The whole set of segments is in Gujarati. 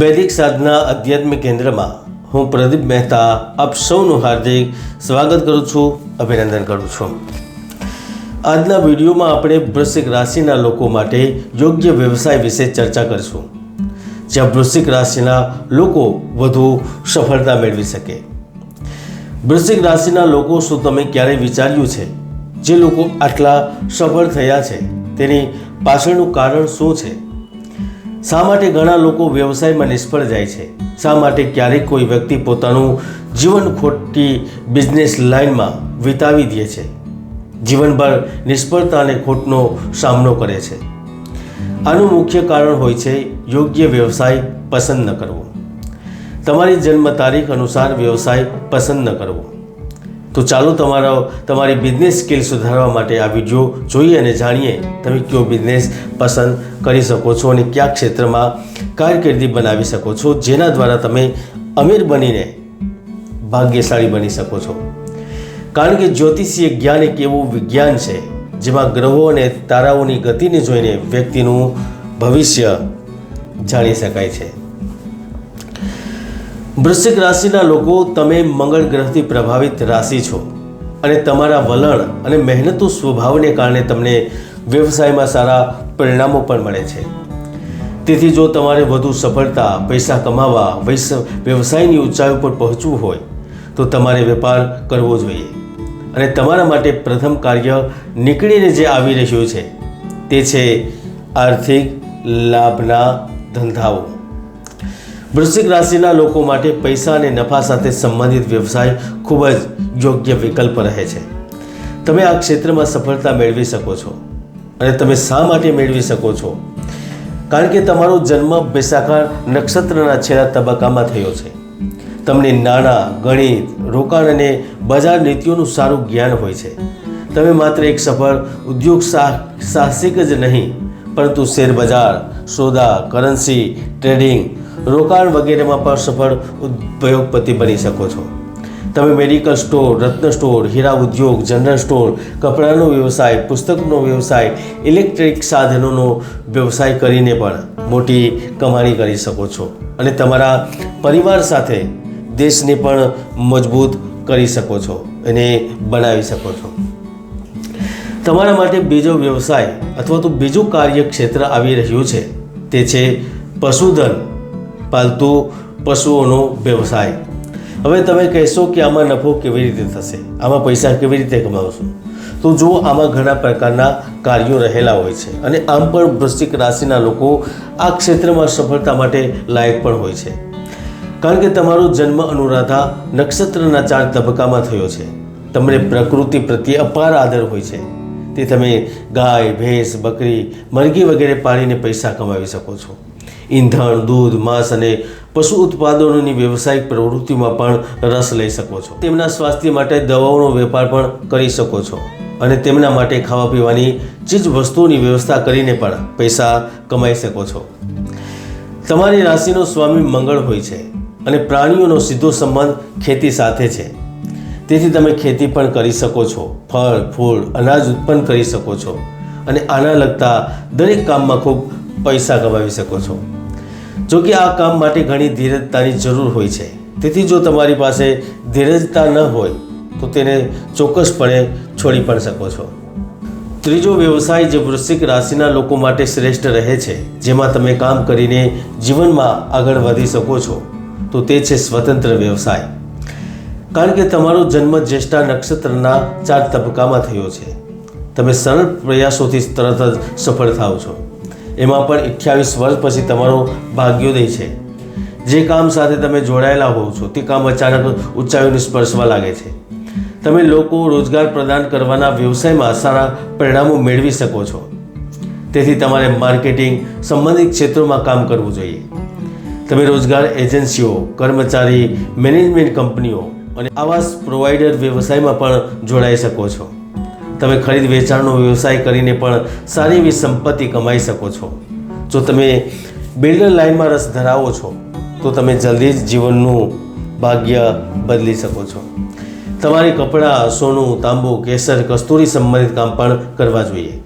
વૈદિક સાધના આધ્યાત્મિક કેન્દ્રમાં હું પ્રદીપ મહેતા આપ સૌનું હાર્દિક સ્વાગત કરું છું, અભિનંદન કરું છું. આજના વિડીયોમાં આપણે વૃશ્ચિક રાશિના લોકો માટે યોગ્ય વ્યવસાય વિશે ચર્ચા કરીશું. જ્યાં વૃશ્ચિક રાશિના લોકો વધુ સફળતા મેળવી શકે. વૃશ્ચિક રાશિના લોકો શું તમે ક્યારેય વિચાર્યું છે? જે લોકો આટલા સફળ થયા છે, તેની પાછળનું કારણ શું છે? શા માટે ઘણા લોકો વ્યવસાયમાં નિષ્ફળ જાય છે? શા માટે ક્યારેક કોઈ વ્યક્તિ પોતાનું જીવન ખોટી બિઝનેસ લાઇનમાં વિતાવી દે છે? જીવનભર નિષ્ફળતા અને ખોટનો સામનો કરે છે. આનું મુખ્ય કારણ હોય છે યોગ્ય વ્યવસાય પસંદ ન કરવો. તમારી જન્મ તારીખ અનુસાર વ્યવસાય પસંદ ન કરવો. તો ચાલો તમારો તમારી બિઝનેસ સ્કિલ સુધારવા માટે આ વીડિયો જોઈએ અને જાણીએ તમે કયો બિઝનેસ પસંદ કરી શકો છો અને કયા ક્ષેત્રમાં કારકિર્દી બનાવી શકો છો, જેના દ્વારા તમે અમીર બનીને ભાગ્યશાળી બની શકો છો. કારણ કે જ્યોતિષીય જ્ઞાન એક એવું વિજ્ઞાન છે, જેમાં ગ્રહો અને તારાઓની ગતિને જોઈને વ્યક્તિનું ભવિષ્ય જાણી શકાય છે. વૃશ્ચિક રાશિના લોકો તમે મંગળ ગ્રહથી પ્રભાવિત રાશિ છો. અને તમારા વલણ અને મહેનતુ સ્વભાવને કારણે તમને વ્યવસાયમાં સારા પરિણામો પણ મળે છે. તેથી જો તમારે વધુ સફળતા, પૈસા કમાવા, વૈસ, વ્યવસાયની ઊંચાઈ ઉપર પહોંચવું હોય, તો તમારે વેપાર કરવો જોઈએ. અને તમારા માટે પ્રથમ કાર્ય નીકળીને જે આવી રહ્યું છે, તે છે આર્થિક લાભના ધંધાઓ. વૃશ્ચિક રાશિના લોકો માટે પૈસા અને નફા સાથે સંબંધિત વ્યવસાય ખૂબ જ યોગ્ય વિકલ્પ રહે છે. તમે આ ક્ષેત્રમાં સફળતા મેળવી શકો છો અને તમે શા માટે મેળવી શકો છો? કારણ કે તમારો જન્મ બેસાખા નક્ષત્રના છેલ્લા તબક્કામાં થયો છે. તમને નાણાં, ગણિત, રોકાણ અને બજાર નીતિઓનું સારું જ્ઞાન હોય છે. તમે માત્ર એક સફળ ઉદ્યોગ સાહસિક જ નહીં, પરંતુ શેર બજાર સોદા, કરન્સી, ટ્રેડિંગ રોકાણ વગેરેમાં પણ સફળ ઉદ્યોગપતિ બની શકો છો. તમે મેડિકલ સ્ટોર રત્ન સ્ટોર હીરા ઉદ્યોગ જનરલ સ્ટોર કપડાનો વ્યવસાય, પુસ્તકનો વ્યવસાય ઇલેક્ટ્રિક સાધનોનો વ્યવસાય કરીને પણ મોટી કમાણી કરી શકો છો. અને તમારા પરિવાર સાથે દેશને પણ મજબૂત કરી શકો છો અને બનાવી શકો છો. તમારા માટે બીજો વ્યવસાય અથવા તો બીજું કાર્યક્ષેત્ર આવી રહ્યું છે. તે છે પશુધન. પાલતુ પશુઓનો વ્યવસાય. હવે તમે કહેશો કે આમાં નફો કેવી રીતે થશે? આમાં પૈસા કેવી રીતે કમાવશો? તો જો આમાં ઘણા પ્રકારના કાર્યો રહેલા હોય છે અને આમ પણ વૃશ્ચિક રાશિના લોકો આ ક્ષેત્રમાં સફળતા માટે લાયક પણ હોય છે. કારણ કે તમારો જન્મ અનુરાધા નક્ષત્રના ચાર તબક્કામાં થયો છે. તમને પ્રકૃતિ પ્રત્યે અપાર આદર હોય છે. તે તમે ગાય, ભેંસ, બકરી, મરઘી વગેરે પાળીને પૈસા કમાવી શકો છો. ઈંધણ, દૂધ, માંસ અને પશુ ઉત્પાદનોની વ્યવસાયિક પ્રવૃત્તિમાં પણ રસ લઈ શકો છો. તેમના સ્વાસ્થ્ય માટે દવાઓનો વેપાર પણ કરી શકો છો અને તેમના માટે ખાવા પીવાની ચીજ વસ્તુઓની વ્યવસ્થા કરીને પણ પૈસા કમાઈ શકો છો. તમારી રાશિનો સ્વામી મંગળ હોય છે અને પ્રાણીઓનો સીધો સંબંધ ખેતી સાથે છે. તેથી તમે ખેતી પણ કરી શકો છો, ફળ, ફૂલ, અનાજ ઉત્પન્ન કરી શકો છો અને આના લગતા દરેક કામમાં ખૂબ પૈસા કમાવી શકો છો. જો કે આ કામ માટે ઘણી ધીરજતાની જરૂર હોય છે. તેથી જો તમારી પાસે ધીરજતા ન હોય, તો તેને ચોક્કસપણે છોડી પણ શકો છો. ત્રીજો વ્યવસાય જે વૃશ્ચિક રાશિના લોકો માટે શ્રેષ્ઠ રહે છે, જેમાં તમે કામ કરીને જીવનમાં આગળ વધી શકો છો, તો તે છે સ્વતંત્ર વ્યવસાય. કારણ કે તમારો જન્મ જ્યેષ્ઠા નક્ષત્રના ચાર તબક્કામાં થયો છે. તમે સરળ પ્રયાસોથી તરત જ સફળ થાવ છો. એમાં પણ અઠ્યાવીસ વર્ષ પછી તમારો ભાગ્યોદય છે. જે કામ સાથે તમે જોડાયેલા હોવ છો, તે કામ અચાનક ઊંચાઈઓને સ્પર્શવા લાગે છે. તમે લોકો રોજગાર પ્રદાન કરવાના વ્યવસાયમાં સારા પરિણામો મેળવી શકો છો. તેથી તમારે માર્કેટિંગ સંબંધિત ક્ષેત્રોમાં કામ કરવું જોઈએ. તમે રોજગાર એજન્સીઓ, કર્મચારી, મેનેજમેન્ટ કંપનીઓ અને આવાસ પ્રોવાઈડર વ્યવસાયમાં પણ જોડાઈ શકો છો. તમે ખરીદ વેચાણનો વ્યવસાય કરીને પણ સારી એવી સંપત્તિ કમાઈ શકો છો. જો તમે બિલ્ડર લાઇનમાં રસ ધરાવો છો, તો તમે જલ્દી જ જીવનનું ભાગ્ય બદલી શકો છો. તમારે કપડાં, સોનું, તાંબુ, કેસર, કસ્તુરી સંબંધિત કામ પણ કરવા જોઈએ.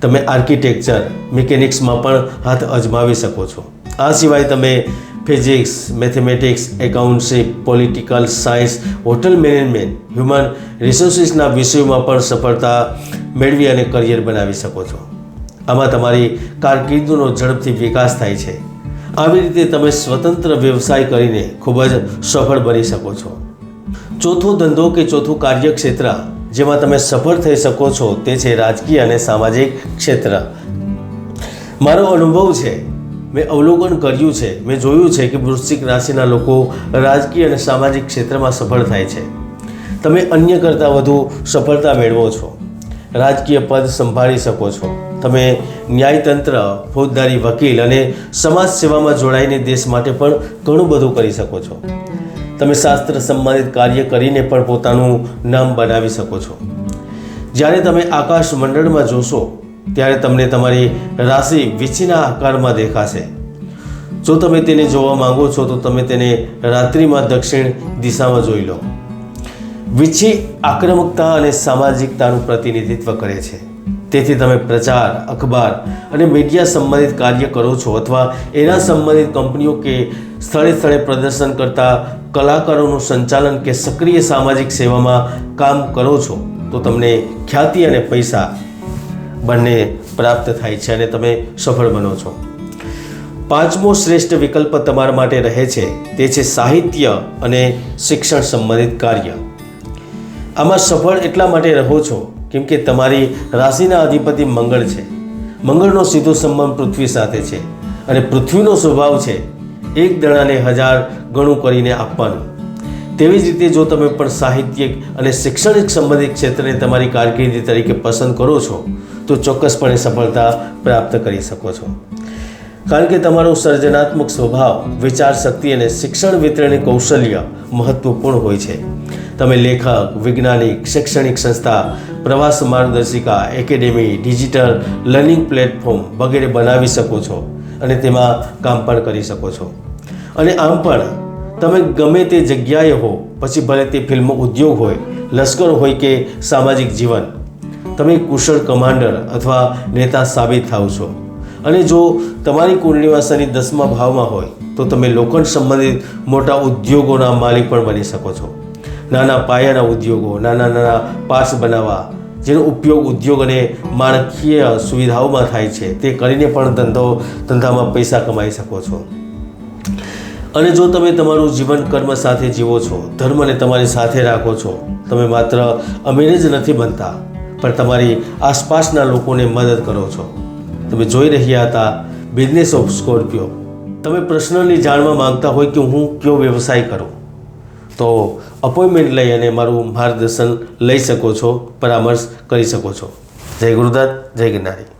તમે આર્કિટેક્ચર, મિકેનિક્સમાં પણ હાથ અજમાવી શકો છો. આ સિવાય તમે physics mathematics એકાઉન્ટશીપ political science hotel management human રિસોર્સિસના વિષયોમાં પણ સફળતા મેળવી અને કરિયર બનાવી શકો છો. આમાં તમારી કારકિર્દીનો ઝડપથી વિકાસ થાય છે. આવી રીતે તમે સ્વતંત્ર વ્યવસાય કરીને ખૂબ જ સફળ બની શકો છો. ચોથો ધંધો કે ચોથું કાર્યક્ષેત્ર જેમાં તમે સફળ થઈ શકો છો તે છે રાજકીય અને સામાજિક ક્ષેત્ર. મારો અનુભવ છે મેં અવલોકન કર્યું છે. મેં જોયું છે કે વૃશ્ચિક રાશિના લોકો રાજકીય અને સામાજિક ક્ષેત્રમાં સફળ થાય છે. તમે અન્ય કરતાં વધુ સફળતા મેળવો છો. રાજકીય પદ સંભાળી શકો છો. તમે ન્યાયતંત્ર, ફોજદારી વકીલ અને સમાજ સેવામાં જોડાઈને દેશ માટે પણ ઘણું બધું કરી શકો છો. તમે શાસ્ત્ર સંબંધિત કાર્ય કરીને પણ પોતાનું નામ બનાવી શકો છો. જ્યારે તમે આકાશ મંડળમાં જોશો ત્યારે તમને તમારી રાશિ વીછીના આકારમાં દેખાશે. જો તમે તેને જોવા માંગો છો, તો તમે તેને રાત્રિમાં દક્ષિણ દિશામાં જોઈ લો. વીછી આક્રમકતા અને સામાજિકતાનું પ્રતિનિધિત્વ કરે છે. તેથી તમે પ્રચાર, અખબાર અને મીડિયા સંબંધિત કાર્ય કરો છો અથવા એના સંબંધિત કંપનીઓ કે સ્થળે સ્થળે પ્રદર્શન કરતા કલાકારોનું સંચાલન કે સક્રિય સામાજિક સેવામાં કામ કરો છો, તો તમને ખ્યાતિ અને પૈસા બંને પ્રાપ્ત થાય છે અને તમે સફળ બનો છો. પાંચમો શ્રેષ્ઠ વિકલ્પ તમારા માટે રહે છે. તે છે સાહિત્ય અને શિક્ષણ સંબંધિત કાર્ય. આમાં સફળ એટલા માટે રહો છો કેમ કે તમારી રાશિના અધિપતિ મંગળ છે. મંગળનો સીધો સંબંધ પૃથ્વી સાથે છે અને પૃથ્વીનો સ્વભાવ છે. એક દણાને હજાર ગણું કરીને આપવાનું. તેવી જ રીતે જો તમે પણ સાહિત્યિક અને શૈક્ષણિક સંબંધિત ક્ષેત્રને તમારી કારકિર્દી તરીકે પસંદ કરો છો, તો ચોક્કસપણે સફળતા પ્રાપ્ત કરી શકો છો. કારણ કે તમારો સર્જનાત્મક સ્વભાવ, વિચાર શક્તિ અને શિક્ષણ વિતરણની કૌશલ્ય મહત્વપૂર્ણ હોય છે. તમે લેખક, વૈજ્ઞાનિક, શૈક્ષણિક સંસ્થા, પ્રવાસ માર્ગદર્શિકા, એકેડેમી, ડિજિટલ લર્નિંગ પ્લેટફોર્મ વગેરે બનાવી શકો છો અને તેમાં કામ પણ કરી શકો છો. અને આમ પણ તમે ગમે તે જગ્યાએ હો, પછી ભલે તે ફિલ્મ ઉદ્યોગ હોય, લશ્કર હોય કે સામાજિક જીવન, તમે કુશળ કમાન્ડર અથવા નેતા સાબિત થાવ છો. અને જો તમારી કુંડળીમાં શનિ દસમા ભાવમાં હોય, તો તમે લોખંડ સંબંધિત મોટા ઉદ્યોગોના માલિક પણ બની શકો છો. નાના પાયાના ઉદ્યોગો, નાના નાના પાસ બનાવવા, જેનો ઉપયોગ ઉદ્યોગ અને માળખીય સુવિધાઓમાં થાય છે, તે કરીને પણ ધંધો, ધંધામાં પૈસા કમાઈ શકો છો. અને જો તમે તમારું જીવન કર્મ સાથે જીવો છો, ધર્મને તમારી સાથે રાખો છો, તમે માત્ર અમીર જ નથી બનતા, પણ તમારી આસપાસના લોકોને મદદ કરો છો. તમે જોઈ રહ્યા હતા બિઝનેસ ઓફ સ્કોર્પિયો. તમે પ્રશ્નની જાણવા માંગતા હોય કે હું કયો વ્યવસાય કરું? તો અપોઇન્ટમેન્ટ લઈ અને મારું માર્ગદર્શન લઈ શકો છો, પરામર્શ કરી શકો છો. જય ગુરુદત્ત, જય ગિરનારી.